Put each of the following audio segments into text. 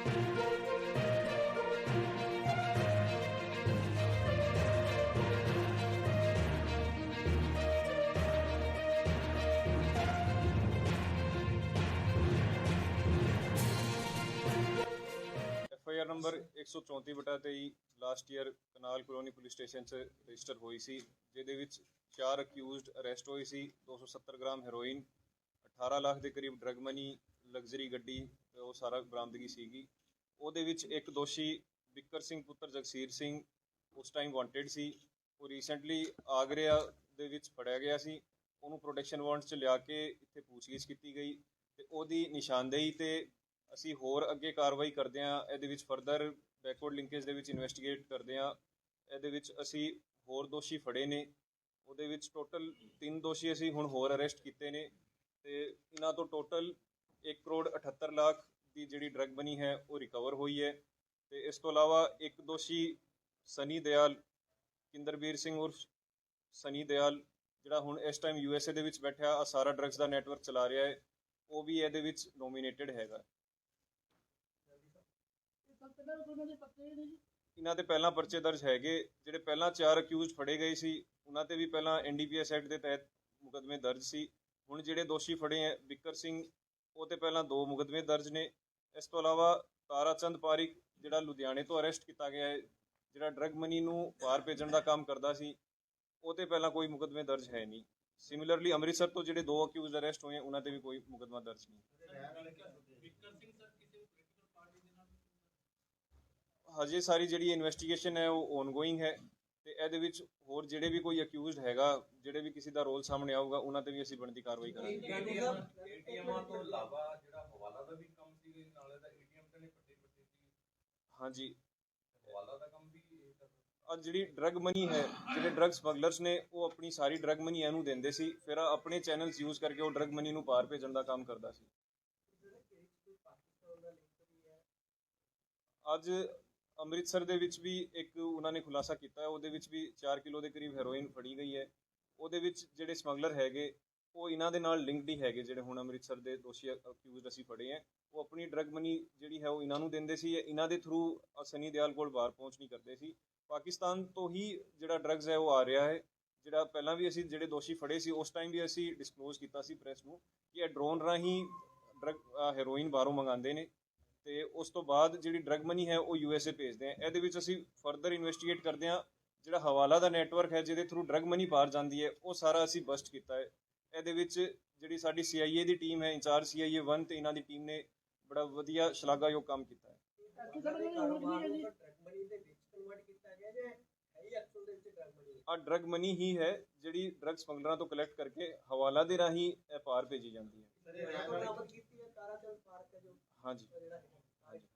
F I R number 134 ਬਟਾ 23 last year canal colony police station 'ਚ register ਹੋਈ ਸੀ ਜਿਹਦੇ ਵਿੱਚ ਚਾਰ ਅਕਿਊਜ਼ਡ ਅਰੈਸਟ ਹੋਏ ਸੀ 270 ਗ੍ਰਾਮ ਹੈਰੋਇਨ 18 ਲੱਖ ਦੇ ਕਰੀਬ ਡਰਗ ਮਨੀ ਲਗਜ਼ਰੀ ਗੱਡੀ ਉਹ ਸਾਰਾ ਬਰਾਮਦਗੀ ਸੀਗੀ। ਉਹਦੇ ਵਿੱਚ ਇੱਕ ਦੋਸ਼ੀ ਬਿੱਕਰ ਸਿੰਘ ਪੁੱਤਰ ਜਗਸੀਰ ਸਿੰਘ ਉਸ ਟਾਈਮ ਵਾਂਟਡ ਸੀ। ਉਹ ਰੀਸੈਂਟਲੀ ਆਗਰਿਆ ਦੇ ਵਿੱਚ ਫੜਿਆ ਗਿਆ ਸੀ। ਉਹਨੂੰ ਪ੍ਰੋਟੈਕਸ਼ਨ ਵਾਰੰਟ 'ਚ ਲਿਆ ਕੇ ਇੱਥੇ ਪੁੱਛਗਿੱਛ ਕੀਤੀ ਗਈ ਤੇ ਉਹਦੀ ਨਿਸ਼ਾਨਦੇਹੀ ਤੇ ਅਸੀਂ ਹੋਰ ਅੱਗੇ ਕਾਰਵਾਈ ਕਰਦੇ ਹਾਂ। ਇਹਦੇ ਵਿੱਚ ਫਰਦਰ ਬੈਕਵਰਡ ਲਿੰਕੇਜ ਦੇ ਵਿੱਚ ਇਨਵੈਸਟੀਗੇਟ ਕਰਦੇ ਹਾਂ। ਇਹਦੇ ਵਿੱਚ ਅਸੀਂ ਹੋਰ ਦੋਸ਼ੀ ਫੜੇ ਨੇ। ਉਹਦੇ ਵਿੱਚ ਟੋਟਲ ਤਿੰਨ ਦੋਸ਼ੀ ਅਸੀਂ ਹੁਣ ਹੋਰ ਅਰੈਸਟ ਕੀਤੇ ਨੇ ਤੇ ਇਹਨਾਂ ਤੋਂ ਟੋਟਲ 1 ਕਰੋੜ 78 ਲੱਖ ਦੀ ਜਿਹੜੀ ਡਰੱਗ ਬਣੀ ਹੈ, ਉਹ ਰਿਕਵਰ ਹੋਈ ਹੈ ਤੇ ਇਸ ਤੋਂ ਇਲਾਵਾ ਇੱਕ ਦੋਸ਼ੀ ਸਨੀ ਦਿਆਲ, ਕਿੰਦਰਬੀਰ ਸਿੰਘ ਉਰਫ ਸਨੀ ਦਿਆਲ, ਜਿਹੜਾ ਹੁਣ ਇਸ ਟਾਈਮ ਯੂ ਐਸ ਏ ਦੇ ਵਿੱਚ ਬੈਠਿਆ ਆ ਸਾਰਾ ਡਰੱਗਸ ਦਾ ਨੈਟਵਰਕ ਚਲਾ ਰਿਹਾ ਹੈ, ਉਹ ਵੀ ਇਹਦੇ ਵਿੱਚ ਨੋਮੀਨੇਟਡ ਹੈਗਾ। ਇਹਨਾਂ ਦੇ ਪਹਿਲਾਂ ਪਰਚੇ ਦਰਜ ਹੈਗੇ, ਜਿਹੜੇ ਪਹਿਲਾਂ ਚਾਰ ਅਕਿਊਜ਼ ਫੜੇ ਗਏ ਸੀ, ਉਹਨਾਂ ਤੇ ਵੀ ਪਹਿਲਾਂ ਐਨਡੀਪੀਐਸ ਐਕਟ ਦੇ ਤਹਿਤ ਮੁਕਦਮੇ ਦਰਜ ਸੀ। ਹੁਣ ਜਿਹੜੇ ਦੋਸ਼ੀ ਫੜੇ ਹੈ, ਬਿੱਕਰ ਸਿੰਘ ਉਹ ਤੇ ਪਹਿਲਾਂ ਦੋ ਮੁਕਦਮੇ ਦਰਜ ਨੇ। ਇਸ ਤੋਂ ਇਲਾਵਾ ਤਾਰਾਚੰਦ ਪਾਰਿਕ ਜਿਹੜਾ ਲੁਧਿਆਣੇ ਤੋਂ ਅਰੈਸਟ ਕੀਤਾ ਗਿਆ ਹੈ, ਜਿਹੜਾ ਡਰਗ ਮਨੀ ਨੂੰ ਬਾਹਰ ਭੇਜਣ ਦਾ ਕੰਮ ਕਰਦਾ ਸੀ, ਉਹ ਤੇ ਪਹਿਲਾਂ ਕੋਈ ਮੁਕਦਮੇ ਦਰਜ ਹੈ ਨਹੀਂ। ਸਿਮਿਲਰਲੀ ਅੰਮ੍ਰਿਤਸਰ ਤੋਂ ਜਿਹੜੇ ਦੋ ਅਕਿਊਜ਼ ਅਰੈਸਟ ਹੋਏ ਉਹਨਾਂ ਤੇ ਵੀ ਕੋਈ ਮੁਕਦਮਾ ਦਰਜ ਨਹੀਂ। ਹਜੇ ਸਾਰੀ ਜਿਹੜੀ ਇਨਵੈਸਟੀਗੇਸ਼ਨ ਹੈ, ਉਹ ਔਨਗੋਇੰਗ ਹੈ। ਤੇ ਇਹਦੇ ਵਿੱਚ ਹੋਰ ਜਿਹੜੇ ਵੀ ਕੋਈ ਅਕਿਊਜ਼ਡ ਹੈਗਾ ਜਿਹੜੇ ਵੀ ਕਿਸੇ ਦਾ ਰੋਲ ਸਾਹਮਣੇ ਆਊਗਾ ਉਹਨਾਂ ਤੇ ਵੀ ਅਸੀਂ ਬਣਦੀ ਕਾਰਵਾਈ ਕਰਾਂਗੇ। ਏਟੀਐਮਾਂ ਤੋਂ ਇਲਾਵਾ ਜਿਹੜਾ ਹਵਾਲਾ ਦਾ ਵੀ ਕੰਮ ਸੀਗਾ ਜੀ, ਨਾਲੇ ਦਾ ਏਟੀਐਮ ਤੇ ਨੇ ਪੱਟੇ ਪੱਟੇ ਸੀ। ਹਾਂਜੀ। ਹਵਾਲਾ ਦਾ ਕੰਮ ਵੀ ਇਹ ਕਰ ਆ ਜਿਹੜੀ ਡਰਗ ਮਨੀ ਹੈ ਜਿਹੜੇ ਡਰਗ ਸਮਗਲਰਸ ਨੇ ਉਹ ਆਪਣੀ ਸਾਰੀ ਡਰਗ ਮਨੀ ਇਹਨੂੰ ਦਿੰਦੇ ਸੀ ਫਿਰ ਆਪਣੇ ਚੈਨਲਸ ਯੂਜ਼ ਕਰਕੇ ਉਹ ਡਰਗ ਮਨੀ ਨੂੰ ਪਾਰ ਭੇਜਣ ਦਾ ਕੰਮ ਕਰਦਾ ਸੀ। ਅੱਜ ਅੰਮ੍ਰਿਤਸਰ ਦੇ ਵਿੱਚ ਵੀ ਇੱਕ ਉਹਨਾਂ ਨੇ ਖੁਲਾਸਾ ਕੀਤਾ ਹੈ, ਉਹਦੇ ਵਿੱਚ ਵੀ 4 ਕਿਲੋ ਦੇ ਕਰੀਬ ਹੈਰੋਇਨ ਫੜੀ ਗਈ ਹੈ। ਉਹਦੇ ਵਿੱਚ ਜਿਹੜੇ ਸਮਗਲਰ ਹੈਗੇ, ਉਹ ਇਹਨਾਂ ਦੇ ਨਾਲ ਲਿੰਕਡ ਹੀ ਹੈਗੇ, ਜਿਹੜੇ ਹੁਣ ਅੰਮ੍ਰਿਤਸਰ ਦੇ ਦੋਸ਼ੀ ਅਕਿਊਜ਼ਡ ਅਸੀਂ ਫੜੇ ਹੈ। ਉਹ ਆਪਣੀ ਡਰਗ ਮਨੀ ਜਿਹੜੀ ਹੈ, ਉਹ ਇਹਨਾਂ ਨੂੰ ਦਿੰਦੇ ਸੀ ਇਹਨਾਂ ਦੇ ਥਰੂ ਸਨੀ ਦਿਆਲ ਕੋਲ ਬਾਹਰ ਪਹੁੰਚ ਨਹੀਂ ਕਰਦੇ ਸੀ। ਪਾਕਿਸਤਾਨ ਤੋਂ ਹੀ ਜਿਹੜਾ ਡਰੱਗਸ ਹੈ, ਉਹ ਆ ਰਿਹਾ ਹੈ। ਜਿਹੜਾ ਪਹਿਲਾਂ ਵੀ ਅਸੀਂ ਜਿਹੜੇ ਦੋਸ਼ੀ ਫੜੇ ਸੀ, ਉਸ ਟਾਈਮ ਵੀ ਅਸੀਂ ਡਿਸਕਲੋਜ਼ ਕੀਤਾ ਸੀ ਪ੍ਰੈਸ ਨੂੰ ਕਿ ਇਹ ਡਰੋਨ ਰਾਹੀਂ ਡਰਗ ਹੈਰੋਇਨ ਬਾਹਰੋਂ ਮੰਗਾਉਂਦੇ ਨੇ। ਤੇ ਉਸ ਤੋਂ ਬਾਅਦ ਜਿਹੜੀ ਡਰਗ ਮਨੀ ਹੈ ਉਹ ਯੂ ਐਸ ਏ ਭੇਜਦੇ ਆ। ਇਹਦੇ ਵਿੱਚ ਅਸੀਂ ਫਰਦਰ ਇਨਵੈਸਟੀਗੇਟ ਕਰਦੇ ਆ ਜਿਹੜਾ ਹਵਾਲਾ ਦਾ ਨੈਟਵਰਕ ਹੈ, ਜਿਹਦੇ ਥਰੂ ਡਰਗ ਮਨੀ ਪਾਰ ਜਾਂਦੀ ਹੈ, ਉਹ ਸਾਰਾ ਅਸੀਂ ਬਸਟ ਕੀਤਾ ਹੈ। ਇਹਦੇ ਵਿੱਚ ਜਿਹੜੀ ਸਾਡੀ ਸੀਆਈਏ ਦੀ ਟੀਮ ਹੈ, ਇੰਚਾਰਜ ਸੀਆਈਏ 1 ਤੇ ਇਹਨਾਂ ਦੀ ਟੀਮ ਨੇ ਬੜਾ ਵਧੀਆ ਸ਼ਲਾਘਾਯੋਗ ਕੰਮ ਕੀਤਾ ਹੈ। ਆ ਡਰਗ ਮਨੀ ਹੀ ਹੈ, ਜਿਹੜੀ ਡਰਗ ਸਮਗਲਰਾਂ ਤੋਂ ਕਲੈਕਟ ਕਰਕੇ ਹਵਾਲਾ ਦੇ ਰਾਹੀਂ ਇਹ ਪਾਰ ਭੇਜੀ ਜਾਂਦੀ ਹੈ। ਹਾਂਜੀ। ਹਾਂਜੀ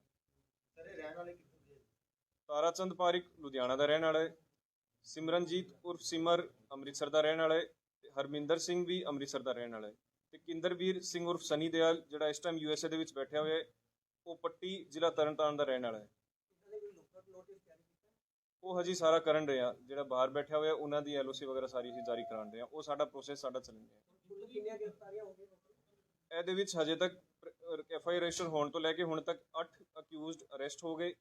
ਤਾਰਾਚੰਦ ਪਾਰਿਕ, ਲੁਧਿਆਣਾ ਦਾ ਰਹਿਣ ਵਾਲਾ ਹੈ। ਸਿਮਰਨਜੀਤ ਉਰਫ ਸਿਮਰ, ਅੰਮ੍ਰਿਤਸਰ ਦਾ ਰਹਿਣ ਵਾਲਾ ਹੈ ਤੇ ਹਰਮਿੰਦਰ ਸਿੰਘ ਵੀ ਅੰਮ੍ਰਿਤਸਰ ਦਾ ਰਹਿਣ ਵਾਲਾ ਹੈ। ਤੇ ਕਿੰਦਰਵੀਰ ਸਿੰਘ ਉਰਫ ਸਨੀ ਦਿਆਲ, ਜਿਹੜਾ ਇਸ ਟਾਈਮ ਯੂਐਸਏ ਦੇ ਵਿੱਚ ਬੈਠਿਆ ਹੋਇਆ ਹੈ, ਉਹ ਪੱਟੀ ਜ਼ਿਲ੍ਹਾ ਤਰਨਤਾਰਨ ਦਾ ਰਹਿਣ ਵਾਲਾ ਹੈ। ਉਹ ਹਜੇ ਸਾਰਾ ਕਰਨ ਰਹੇ ਆ, ਜਿਹੜਾ ਬਾਹਰ ਬੈਠਿਆ ਹੋਇਆ, ਉਹਨਾਂ ਦੀ ਐਲਓਸੀ ਵਗੈਰਾ ਸਾਰੀ ਅਸੀਂ ਜਾਰੀ ਕਰਾਉਣ ਰਹੇ ਆ। ਉਹ ਸਾਡਾ ਪ੍ਰੋਸੈਸ ਸਾਡਾ ਚੱਲ ਰਿਹਾ ਹੈ। ਇਹਦੇ ਵਿੱਚ ਹਜੇ ਤੱਕ ਐਫ ਆਈ ਰਜਿਸਟਰ ਹੋਣ ਤੋਂ ਲੈ ਕੇ ਹੁਣ ਤੱਕ 8 ਅਕਿਊਜ਼ਡ ਅਰੈਸਟ ਹੋ ਗਏ।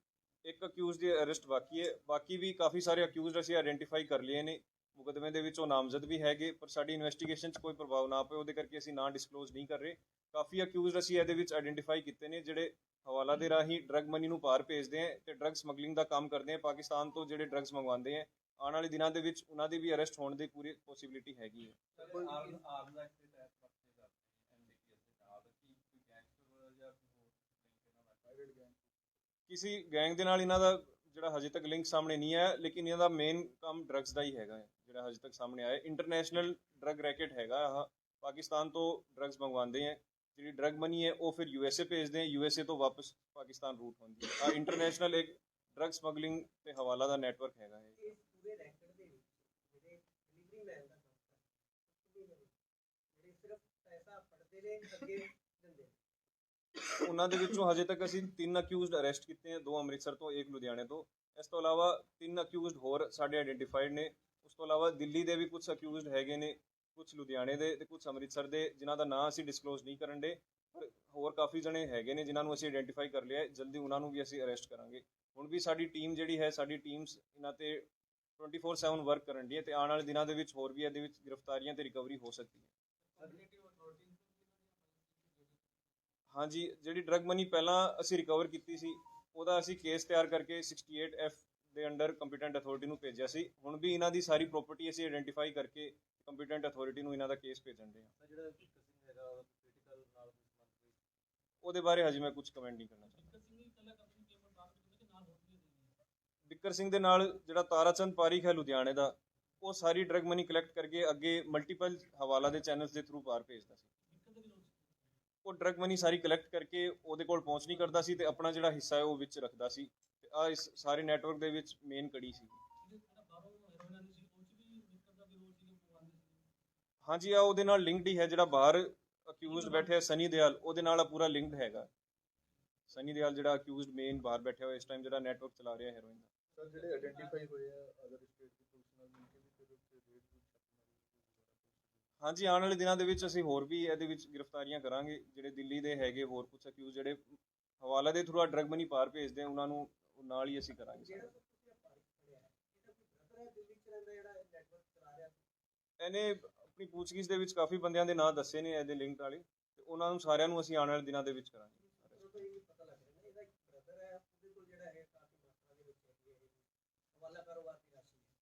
ਇੱਕ ਅਕਿਊਜ਼ ਦੀ ਅਰੈਸਟ ਬਾਕੀ ਹੈ। ਬਾਕੀ ਵੀ ਕਾਫੀ ਸਾਰੇ ਅਕਿਊਜ਼ਡ ਅਸੀਂ ਆਇਡੈਂਟੀਫਾਈ ਕਰ ਲਏ ਨੇ। ਮੁਕਦਮੇ ਦੇ ਵਿੱਚ ਉਹ ਨਾਮਜ਼ਦ ਵੀ ਹੈਗੇ, ਪਰ ਸਾਡੀ ਇਨਵੈਸਟੀਗੇਸ਼ਨ 'ਚ ਕੋਈ ਪ੍ਰਭਾਵ ਨਾ ਪਏ। ਉਹਦੇ ਕਰਕੇ ਅਸੀਂ ਨਾਂ ਡਿਸਕਲੋਜ਼ ਨਹੀਂ ਕਰ ਰਹੇ। ਕਾਫੀ ਅਕਿਊਜ਼ਡ ਅਸੀਂ ਇਹਦੇ ਵਿੱਚ ਆਇਡੈਂਟੀਫਾਈ ਕੀਤੇ ਨੇ, ਜਿਹੜੇ ਹਵਾਲਾ ਦੇ ਰਾਹੀਂ ਡਰੱਗ ਮਨੀ ਨੂੰ ਪਾਰ ਭੇਜਦੇ ਆ ਤੇ ਡਰੱਗ ਸਮਗਲਿੰਗ ਦਾ ਕੰਮ ਕਰਦੇ ਆ ਪਾਕਿਸਤਾਨ ਤੋਂ ਜਿਹੜੇ ਡਰਗਸ ਮੰਗਵਾਉਂਦੇ ਆ ਆਉਣ ਵਾਲੇ ਦਿਨਾਂ ਦੇ ਵਿੱਚ ਉਹਨਾਂ ਦੀ ਵੀ ਅਰੈਸਟ ਹੋਣ ਦੀ ਪੂਰੀ ਪੋਸਿਬਿਲਿਟੀ ਹੈਗੀ ਹੈ ਆਰਮ ਆਰਮ ਐਕਟ ਦੇ ਤਹਿਤ ਪਰਚੇ ਕਰਦੇ ਐਨਡੀਪੀਐਸ ਦੇ ਨਾਲ ਕੀ ਕੋਈ ਗੈਂਗਸਟਰ ਜਾਂ ਕੋਈ ਹੋਰ ਲਿੰਕ ਇਹਨਾਂ ਦਾ ਪ੍ਰਾਈਵੇਟ ਗੈਂਗ ਕਿਸੇ ਗੈਂਗ ਦੇ ਨਾਲ ਇਹਨਾਂ ਦਾ ਜਿਹੜਾ ਹਜੇ ਤੱਕ ਲਿੰਕ ਸਾਹਮਣੇ ਨਹੀਂ ਆਇਆ, ਲੇਕਿਨ ਇਹਨਾਂ ਦਾ ਮੇਨ ਕੰਮ ਡਰੱਗਸ ਦਾ ਹੀ ਹੈਗਾ ਜਿਹੜਾ ਹਜੇ ਤੱਕ ਸਾਹਮਣੇ ਆਇਆ ਇੰਟਰਨੈਸ਼ਨਲ ਡਰੱਗ ਰੈਕਟ ਹੈਗਾ ਪਾਕਿਸਤਾਨ ਤੋਂ ਡਰੱਗਸ ਮੰਗਵਾਉਂਦੇ ਆ ਜਿਹੜੀ ਡਰੱਗ ਮਨੀ ਹੈ, ਉਹ ਫਿਰ ਯੂਐਸਏ ਭੇਜਦੇ ਆ ਯੂਐਸਏ ਤੋਂ ਵਾਪਸ ਪਾਕਿਸਤਾਨ ਰੂਟ ਹੁੰਦੀ ਹੈ। ਆ ਇੰਟਰਨੈਸ਼ਨਲ ਇੱਕ ਡਰੱਗ ਸਮਗਲਿੰਗ ਤੇ ਹਵਾਲਾ ਦਾ ਨੈਟਵਰਕ ਹੈਗਾ ਹੈ। ਸਿਰਫ ਪੈਸਾ ਫੜਦੇ ਨੇ ਅੱਗੇ ਦਿੰਦੇ ਉਹਨਾਂ ਦੇ ਵਿੱਚੋਂ ਹਜੇ ਤੱਕ ਅਸੀਂ ਤਿੰਨ ਅਕਿਊਜ਼ਡ ਅਰੈਸਟ ਕੀਤੇ ਆ, ਦੋ ਅੰਮ੍ਰਿਤਸਰ ਤੋਂ, ਇੱਕ ਲੁਧਿਆਣੇ ਤੋਂ। ਇਸ ਤੋਂ ਇਲਾਵਾ ਤਿੰਨ ਅਕਿਊਜ਼ਡ ਹੋਰ ਸਾਡੇ ਆਇਡੈਂਟੀਫਾਈਡ ਨੇ। ਉਸ ਤੋਂ ਇਲਾਵਾ ਦਿੱਲੀ ਦੇ ਵੀ ਕੁਝ ਅਕਿਊਜ਼ਡ ਹੈਗੇ ਨੇ ਕੁਝ ਲੁਧਿਆਣੇ ਦੇ ਤੇ ਕੁਝ ਅੰਮ੍ਰਿਤਸਰ ਦੇ, ਜਿਨ੍ਹਾਂ ਦਾ ਨਾਂ ਅਸੀਂ ਡਿਸਕਲੋਜ਼ ਨਹੀਂ ਕਰਨ ਦੇ। ਪਰ ਹੋਰ ਕਾਫੀ ਜਣੇ ਹੈਗੇ ਨੇ ਜਿਨ੍ਹਾਂ ਨੂੰ ਅਸੀਂ ਆਇਡੈਂਟੀਫਾਈ ਕਰ ਲਿਆ ਜਲਦੀ ਉਹਨਾਂ ਨੂੰ ਵੀ ਅਸੀਂ ਅਰੈਸਟ ਕਰਾਂਗੇ। ਹੁਣ ਵੀ ਸਾਡੀ ਟੀਮ ਜਿਹੜੀ ਹੈ, ਸਾਡੀ ਟੀਮਸ ਇਹਨਾਂ ਤੇ 24/7 ਵਰਕ ਕਰਨ ਦੀ ਹੈ ਤੇ ਆਉਣ ਵਾਲੇ ਦਿਨਾਂ ਦੇ ਵਿੱਚ ਹੋਰ ਵੀ ਇਹਦੇ ਵਿੱਚ ਗ੍ਰਿਫਤਾਰੀਆਂ ਤੇ ਰਿਕਵਰੀ ਹੋ ਸਕਦੀ ਹੈ। ਹਾਂਜੀ ਜਿਹੜੀ ਡਰਗ ਮਨੀ ਪਹਿਲਾਂ ਅਸੀਂ ਰਿਕਵਰ ਕੀਤੀ ਸੀ ਉਹਦਾ ਅਸੀਂ ਕੇਸ ਤਿਆਰ ਕਰਕੇ 68 ਐਫ ਦੇ ਅੰਡਰ ਕੰਪੀਟੈਂਟ ਅਥਾਰਟੀ ਨੂੰ ਭੇਜਿਆ ਸੀ। ਹੁਣ ਵੀ ਇਹਨਾਂ ਦੀ ਸਾਰੀ ਪ੍ਰਾਪਰਟੀ ਅਸੀਂ ਆਇਡੈਂਟੀਫਾਈ ਕਰਕੇ ਕੰਪੀਟੈਂਟ ਅਥਾਰਟੀ ਨੂੰ ਇਹਨਾਂ ਦਾ ਕੇਸ ਭੇਜਣ ਦੇ ਹਾਂ। ਜਿਹੜਾ ਫਿਕਸਿੰਗ ਹੈਗਾ ਉਹਦਾ ਪੋਲੀਟੀਕਲ ਨਾਲ ਵੀ ਸੰਬੰਧ ਕੋਈ? ਉਹਦੇ ਬਾਰੇ ਹਜੇ ਮੈਂ ਕੁਝ ਕਮੈਂਟ ਨਹੀਂ ਕਰਨਾ ਚਾਹੁੰਦਾ। ਬਿੱਕਰ ਸਿੰਘ ਦੇ ਨਾਲ ਜਿਹੜਾ ਤਾਰਾਚੰਦ ਪਾਰੀਖ ਹੈ ਲੁਧਿਆਣੇ ਦਾ ਉਹ ਸਾਰੀ ਡਰਗ ਮਨੀ ਕਲੈਕਟ ਕਰਕੇ ਅੱਗੇ ਮਲਟੀਪਲ ਹਵਾਲਾ ਦੇ ਚੈਨਲਸ ਦੇ ਥਰੂ ਪਾਰ ਭੇਜਦਾ ਸੀ। ਉਹ ਡਰਗ ਮਨੀ ਸਾਰੀ ਕਲੈਕਟ ਕਰਕੇ ਉਹਦੇ ਕੋਲ ਪਹੁੰਚ ਨਹੀਂ ਕਰਦਾ ਸੀ ਤੇ ਆਪਣਾ ਜਿਹੜਾ ਹਿੱਸਾ ਹੈ ਉਹ ਵਿੱਚ ਰੱਖਦਾ ਸੀ ਤੇ ਆ ਇਸ ਸਾਰੇ ਨੈਟਵਰਕ ਦੇ ਵਿੱਚ ਮੇਨ ਕੜੀ ਸੀ। ਹਾਂਜੀ ਆ ਉਹਦੇ ਨਾਲ ਲਿੰਕਡ ਹੀ ਹੈ ਜਿਹੜਾ ਬਾਹਰ ਅਕਿਊਜ਼ਡ ਬੈਠਿਆ ਸਨੀ ਦਿਆਲ, ਉਹਦੇ ਨਾਲ ਆ ਪੂਰਾ ਲਿੰਕਡ ਹੈਗਾ। ਸਨੀ ਦਿਆਲ ਜਿਹੜਾ ਅਕਿਊਜ਼ਡ ਮੇਨ ਬਾਹਰ ਬੈਠਿਆ ਹੋਇਆ, ਇਸ ਟਾਈਮ ਜਿਹੜਾ ਨੈਟਵਰਕ ਚਲਾ ਰਿਹਾ ਹੈਰੋਇਨ ਦਾ। ਸਰ, ਜਿਹੜੇ ਆਇਡੈਂਟੀਫਾਈ ਹੋਏ ਆ ਅਦਰ ਸਟੇਟ ਦੀ ਪੁਲਿਸ ਨਾਲ ਮਿਲ ਕੇ ਵੀ ਫਿਰ ਉੱਥੇ ਹਾਂਜੀ, ਆਉਣ ਵਾਲੇ ਦਿਨਾਂ ਦੇ ਵਿੱਚ ਅਸੀਂ ਹੋਰ ਵੀ ਇਹਦੇ ਵਿੱਚ ਗ੍ਰਿਫਤਾਰੀਆਂ ਕਰਾਂਗੇ। ਜਿਹੜੇ ਦਿੱਲੀ ਦੇ ਹੈਗੇ ਹੋਰ ਕੁਝ ਅਕਿਊਜ਼ ਜਿਹੜੇ ਹਵਾਲਾ ਦੇ ਥਰੂ ਆ ਡਰਗ ਮਨੀ ਪਾਰ ਭੇਜਦੇ ਆ, ਉਹਨਾਂ ਨੂੰ ਨਾਲ ਹੀ ਅਸੀਂ ਕਰਾਂਗੇ ਇਹਨੇ ਆਪਣੀ ਪੁੱਛਗਿੱਛ ਦੇ ਵਿੱਚ ਕਾਫੀ ਬੰਦਿਆਂ ਦੇ ਨਾਂ ਦੱਸੇ ਨੇ ਇਹਦੇ ਲਿੰਕ ਵਾਲੇ। ਤੇ ਉਹਨਾਂ ਨੂੰ ਸਾਰਿਆਂ ਨੂੰ ਅਸੀਂ ਆਉਣ ਵਾਲੇ ਦਿਨਾਂ ਦੇ ਵਿੱਚ ਕਰਾਂਗੇ ਉਹ ਤੋਂ ਇਹ ਵੀ ਪਤਾ ਲੱਗ ਰਿਹਾ ਨਾ ਇਹਦਾ ਇੱਕ ਬ੍ਰਦਰ ਹੈ ਉਹਦੇ ਕੋਲ ਜਿਹੜਾ ਹੈ ਕਾਫੀ ਮਾਤਰਾ ਦੇ ਵਿੱਚ ਹੈਗੀ ਹੈ ਇਹ ਹਵਾਲਾ ਕਾਰੋਬਾਰ ਦੀ ਰਾਸ਼ੀ ਹੈ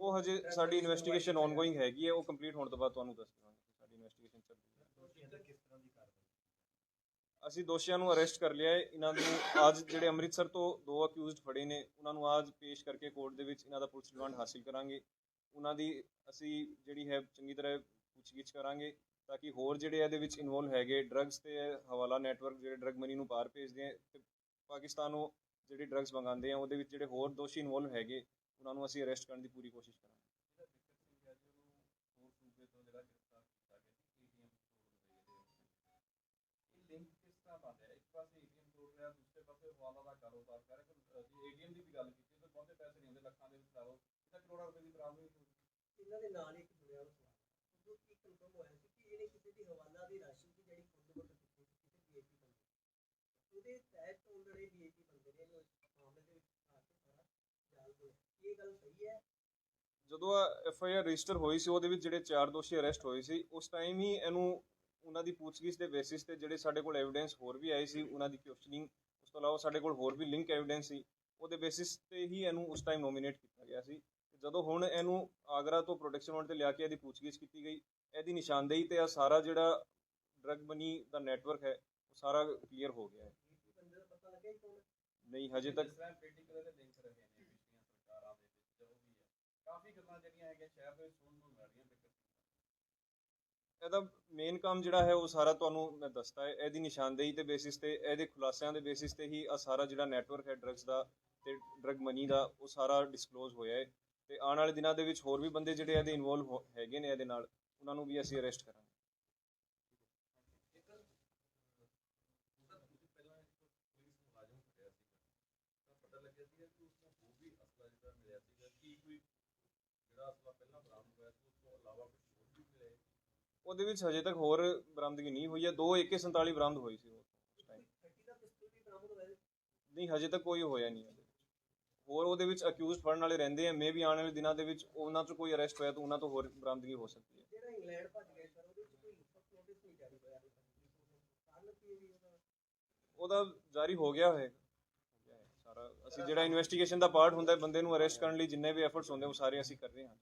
ਉਹ ਹਜੇ ਸਾਡੀ ਇਨਵੈਸਟੀਗੇਸ਼ਨ ਆਨਗੋਇੰਗ ਹੈਗੀ ਹੈ ਉਹ ਕੰਪਲੀਟ ਹੋਣ ਤੋਂ ਬਾਅਦ ਤੁਹਾਨੂੰ ਦੱਸ ਦੇਵਾਂਗੇ ਸਾਡੀ ਇਨਵੈਸਟੀਗੇਸ਼ਨ ਚੱਲ ਰਹੀ ਹੈ। ਅਸੀਂ ਦੋਸ਼ੀਆਂ ਨੂੰ ਅਰੈਸਟ ਕਰ ਲਿਆ ਹੈ। ਇਹਨਾਂ ਨੂੰ ਅੱਜ ਜਿਹੜੇ ਅੰਮ੍ਰਿਤਸਰ ਤੋਂ ਦੋ ਅਕਿਊਜ਼ਡ ਫੜੇ ਨੇ ਉਹਨਾਂ ਨੂੰ ਅੱਜ ਪੇਸ਼ ਕਰਕੇ ਕੋਰਟ ਦੇ ਵਿੱਚ ਇਹਨਾਂ ਦਾ ਪੁਲਿਸ ਰਿਮਾਂਡ ਹਾਸਿਲ ਕਰਾਂਗੇ। ਉਹਨਾਂ ਦੀ ਅਸੀਂ ਜਿਹੜੀ ਹੈ ਚੰਗੀ ਤਰ੍ਹਾਂ ਪੁੱਛਗਿੱਛ ਕਰਾਂਗੇ ਤਾਂ ਕਿ ਹੋਰ ਜਿਹੜੇ ਇਹਦੇ ਵਿੱਚ ਇਨਵੋਲਵ ਹੈਗੇ ਡਰੱਗਸ ਤੇ ਹਵਾਲਾ ਨੈਟਵਰਕ ਜਿਹੜੇ ਡਰੱਗ ਮਨੀ ਨੂੰ ਪਾਰ ਭੇਜਦੇ ਆ ਤੇ ਪਾਕਿਸਤਾਨੋਂ ਜਿਹੜੀ ਡਰੱਗਸ ਮੰਗਾਉਂਦੇ ਆ ਉਹਦੇ ਵਿੱਚ ਜਿਹੜੇ ਹੋਰ ਦੋਸ਼ੀ ਇਨਵੋਲਵ ਹੈਗੇ ਉਹਨਾਂ ਨੂੰ ਅਸੀਂ ਅਰੈਸਟ ਕਰਨ ਦੀ ਪੂਰੀ ਕੋਸ਼ਿਸ਼ ਕਰਾਂਗੇ ਜਿਹੜਾ ਬਿਕਰ ਸਿੰਘ ਹੈ ਜੀ ਉਹਨੂੰ ਹੋਰ ਸੂਬੇ ਤੋਂ ਜਿਹੜਾ ਗ੍ਰਿਫਤਾਰ ਕੀਤਾ ਗਿਆ ਸੀ ਏਟੀਐਮ ਤੋੜ ਦੇ ਇਹ ਲਿੰਕ ਕਿਸ ਤਰ੍ਹਾਂ ਬਣ ਰਿਹਾ ਇੱਕ ਪਾਸੇ ਏਟੀਐਮ ਤੋੜ ਰਿਹਾ ਦੂਸਰੇ ਪਾਸੇ ਹਵਾਲਾ ਦਾ ਕਾਰੋਬਾਰ ਕਰ ਰਿਹਾ ਕਿ ਜੇ ਏਟੀਐਮ ਦੀ ਵੀ ਗੱਲ ਕੀਤੀ ਤਾਂ ਬਹੁਤੇ ਪੈਸੇ ਨਹੀਂ ਹੁੰਦੇ ਲੱਖਾਂ ਦੇ ਵਿੱਚ ਲਾ ਲਓ ਇਹਦਾ ਕਰੋੜਾਂ ਰੁਪਏ ਦੀ ਬਰਾਮਦਗੀ ਹੋਈ ਇਹਨਾਂ ਦੇ ਨਾਲ ਹੀ ਇੱਕ ਜੁੜਿਆ ਹੋਇਆ ਸਵਾਲ ਜੋ ਕੀ ਕਨਫਰਮ ਹੋਇਆ ਸੀ ਕਿ ਇਹਨੇ ਕਿਸੇ ਦੀ ਹਵਾਲਾ ਦੀ ਰਾਸ਼ੀ ਦੀ ਜਿਹੜੀ ਖੁੰਦ ਕੀਤੀ ਸੀ ਕਿਸੇ ਵੀਆਈਪੀ ਬੰਦੇ ਉਹਦੇ ਤਹਿਤ ਤੋਂ ਜਿਹੜੇ ਵੀਆਈਪੀ ਬੰਦੇ ਨੇ ਇਹਨੂੰ ਇਸ ਮਾਮਲੇ ਦੇ ਵਿੱਚ ਆ ਕੇ ਸਾਰਾ ਜਾਲ ਹੋਇਆ ਇਹ ਗੱਲ ਸਹੀ ਹੈ ਜਦੋਂ ਐਫ ਆਈ ਆਰ ਰਜਿਸਟਰ ਹੋਈ ਸੀ ਉਹਦੇ ਵਿੱਚ ਜਿਹੜੇ ਚਾਰ ਦੋਸ਼ੀ ਅਰੈਸਟ ਹੋਏ ਸੀ ਉਸ ਟਾਈਮ ਹੀ ਇਹਨੂੰ ਉਹਨਾਂ ਦੀ ਪੁੱਛਗਿੱਛ ਦੇ ਬੇਸਿਸ ਤੇ ਜਿਹੜੇ ਸਾਡੇ ਕੋਲ ਐਵੀਡੈਂਸ ਹੋਰ ਵੀ ਆਏ ਸੀ ਉਹਨਾਂ ਦੀ ਕੁਐਸਚਨਿੰਗ ਉਸ ਤੋਂ ਇਲਾਵਾ ਸਾਡੇ ਕੋਲ ਹੋਰ ਵੀ ਲਿੰਕ ਐਵੀਡੈਂਸ ਸੀ ਉਹਦੇ ਬੇਸਿਸ ਤੇ ਹੀ ਇਹਨੂੰ ਉਸ ਟਾਈਮ ਨੋਮੀਨੇਟ ਕੀਤਾ ਗਿਆ ਸੀ। ਜਦੋਂ ਹੁਣ ਇਹਨੂੰ ਆਗਰਾ ਤੋਂ ਪ੍ਰੋਟੈਕਸ਼ਨ ਵਾਰੰਟ ਤੇ ਲਿਆ ਕੇ ਇਹਦੀ ਪੁੱਛਗਿੱਛ ਕੀਤੀ ਗਈ ਇਹਦੀ ਨਿਸ਼ਾਨਦੇਹੀ ਤੇ ਆ ਸਾਰਾ ਜਿਹੜਾ ਡਰਗ ਮਨੀ ਦਾ ਨੈਟਵਰਕ ਹੈ ਉਹ ਸਾਰਾ ਕਲੀਅਰ ਹੋ ਗਿਆ ਹੈ? ਨਹੀਂ ਹਜੇ ਤੱਕ ਜਿਸ ਤਰ੍ਹਾਂ ਪੋਲੀਟੀਕਲ ਦੇ ਲਿੰਕ ਰਹੇ ਨੇ ਪਿਛਲੀਆਂ ਸਰਕਾਰਾਂ ਦੇ ਵਿੱਚ ਜੋ ਵੀ ਹੈ ਕਾਫੀ ਗੱਲਾਂ ਜਿਹੜੀਆਂ ਹੈਗੀਆਂ ਸ਼ਹਿਰ ਦੇ ਵਿੱਚ ਸੁਣਨ ਨੂੰ ਮਿਲ ਰਹੀਆਂ ਬਿਕਰ ਇਹਦਾ ਮੇਨ ਕੰਮ ਜਿਹੜਾ ਹੈ ਉਹ ਸਾਰਾ ਤੁਹਾਨੂੰ ਮੈਂ ਦੱਸਤਾ ਹੈ। ਇਹਦੀ ਨਿਸ਼ਾਨਦੇਹੀ ਦੇ ਬੇਸਿਸ ਤੇ, ਇਹਦੇ ਖੁਲਾਸਿਆਂ ਦੇ ਬੇਸਿਸ ਤੇ ਹੀ ਆ ਸਾਰਾ ਜਿਹੜਾ ਨੈਟਵਰਕ ਹੈ ਡਰੱਗਸ ਦਾ ਤੇ ਡਰੱਗ ਮਨੀ ਦਾ, ਉਹ ਸਾਰਾ ਡਿਸਕਲੋਜ਼ ਹੋਇਆ ਹੈ। ਤੇ ਆਉਣ ਵਾਲੇ ਦਿਨਾਂ ਦੇ ਵਿੱਚ ਹੋਰ ਵੀ ਬੰਦੇ ਜਿਹੜੇ ਇਹਦੇ ਇਨਵੋਲਵ ਹੈਗੇ ਨੇ ਇਹਦੇ ਨਾਲ, ਉਹਨਾਂ ਨੂੰ ਵੀ ਅਸੀਂ ਅਰੈਸਟ ਕਰਾਂਗੇ ਇੱਕ ਉਹਦਾ ਤੁਸੀਂ ਪਹਿਲਾਂ ਇੱਕ ਪੁਲਿਸ ਮੁਲਾਜ਼ਮ ਫੜਿਆ ਸੀਗਾ ਤਾਂ ਪਤਾ ਲੱਗਿਆ ਸੀਗਾ ਕਿ ਉਸ ਤੋਂ ਹੋਰ ਵੀ ਅਸਲਾ ਜਿਹੜਾ ਮਿਲਿਆ ਸੀਗਾ ਕੀ ਕੋਈ ਜਿਹੜਾ ਅਸਲਾ ਪਹਿਲਾਂ ਬਰਾਮਦ ਹੋਇਆ ਸੀ ਉਸ ਤੋਂ ਇਲਾਵਾ ਕੁਝ ਹੋਰ ਵੀ ਮਿਲਿਆ ਹੈ? ਉਹਦੇ ਵਿੱਚ ਹਜੇ ਤੱਕ ਹੋਰ ਬਰਾਮਦਗੀ ਨਹੀਂ ਹੋਈ ਹੈ। ਦੋ AK47 ਬਰਾਮਦ ਹੋਈ ਸੀ ਉਸ ਟਾਈਮ 30 ਦਾ ਪਿਸਤਲ ਵੀ ਬਰਾਮਦ ਹੋਇਆ ਹੈ। ਨਹੀਂ ਹਜੇ ਤੱਕ ਕੋਈ ਹੋਇਆ ਨਹੀਂ ਵਿੱਚ ਹੋਰ ਉਹਦੇ ਵਿੱਚ ਅਕਿਊਜ਼ਡ ਫੜਨ ਵਾਲੇ ਰਹਿੰਦੇ ਆ। ਮੇ ਵੀ ਆਉਣ ਵਾਲੇ ਦਿਨਾਂ ਦੇ ਵਿੱਚ ਉਹਨਾਂ ਤੋਂ ਕੋਈ ਅਰੈਸਟ ਹੋਇਆ ਤਾਂ ਉਹਨਾਂ ਤੋਂ ਹੋਰ ਬਰਾਮਦਗੀ ਹੋ ਸਕਦੀ ਹੈ। ਜਿਹੜਾ ਇੰਗਲੈਂਡ ਭੱਜ ਗਿਆ ਸਰ ਉਹਦੇ ਵਿੱਚ ਕੋਈ ਲਿਖਤ ਨੋਟਿਸ ਨਹੀਂ ਜਾਰੀ ਹੋਇਆ ਹੈ ਉਹਦਾ? ਜਾਰੀ ਹੋ ਗਿਆ ਹੋਏਗਾ ਹੋ ਹੈ ਸਾਰਾ ਅਸੀਂ ਜਿਹੜਾ ਇਨਵੈਸਟੀਗੇਸ਼ਨ ਦਾ ਪਾਰਟ ਹੁੰਦਾ ਹੈ ਬੰਦੇ ਨੂੰ ਅਰੈਸਟ ਕਰਨ ਲਈ ਜਿੰਨੇ ਵੀ ਐਫਰਟਸ ਹੁੰਦੇ ਉਹ ਸਾਰੇ ਅਸੀਂ ਕਰ ਰਹੇ ਹਾਂ।